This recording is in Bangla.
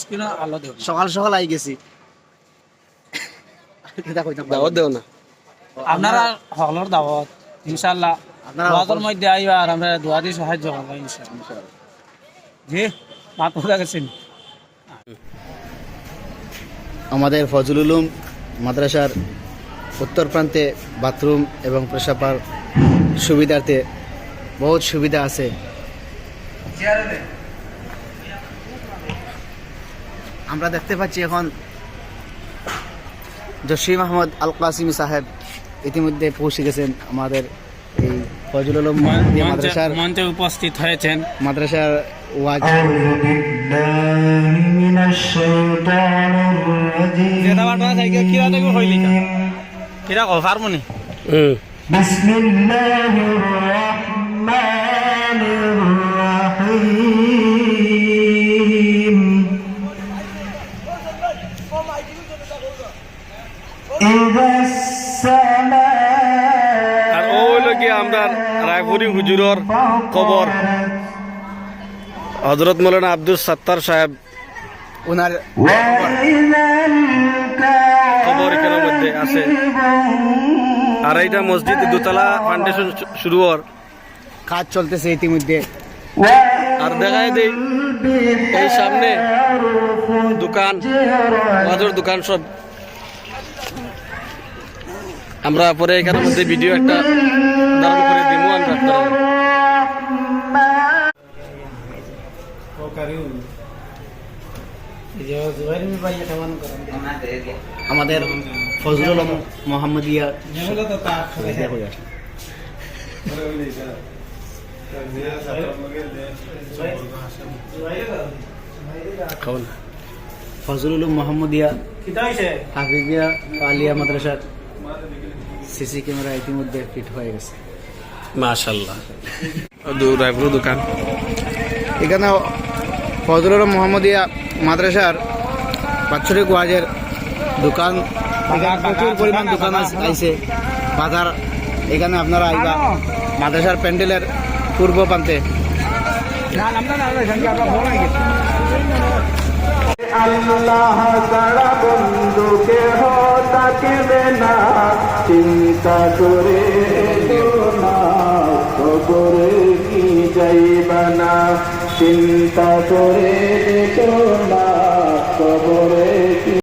স্ক্রিনে আলো দেও সকাল সকাল আই গেছি। কিতা কইতাম দাওয়াত দেও না। আপনারা হলর দাওয়াত ইনশাআল্লাহ। আপনারা দোয়াতের মধ্যে আইবা আর আমরা দোয়া দিয়ে সাহায্য করব ইনশাআল্লাহ। জি মাত পড়ে গেছেন? আমাদের ফজলুল উলুম মাদ্রাসার উত্তর প্রান্তে বাথরুম এবং পেশাপার সুবিধার্থে বহুত সুবিধা আছে। আমরা দেখতে পাচ্ছি এখন জসিম আহমদ আল কাসিম সাহেব ইতিমধ্যে পৌঁছে গেছেন আমাদের এই ফজল মাদ্রাসার মঞ্চে উপস্থিত হয়েছেন। মাদ্রাসার ওয়াজ বিসমিল্লাহির রহমানির আর ওইলকে কি আমরা রায়পুরি হুজুরর কবর। হজরত মৌলানা আব্দুল সাত্তার সাহেব ওনার কবর এখানে মধ্যে আছে। আর এইটা মসজিদ দুতলা ফাউন্ডেশন শুরু হওয়ার কাজ চলতেছে ইতিমধ্যে। আর দেখা দেই এই সামনে দোকান বাজার দোকান সব। আমরা পরে এখানের মধ্যে ভিডিও একটা ধারণ করে দিব আমরা আমাদের ফজলুল উলুম মোহাম্মদিয়া ফজলুল মোহাম্মদিয়া হাফিজিয়া আলিয়া মাদ্রাসার সিসি ক্যামেরা ইতিমধ্যে ফিট হয়ে গেছে। মাশাল্লাহ রায়পুর দোকান। এখানে উলুম মোহাম্মদিয়া মাদ্রাসার বাৎসরিক ওয়াজের দোকান প্রচুর পরিমাণ দোকান আইছে। বাজার এখানে আপনারা আইবা মাদ্রাসার প্যান্ডেলের পূর্ব প্রান্তে। আল্লাহ তারা চিন্তা করে কবরে কি যাইবানা চিন্তা করে না কবরে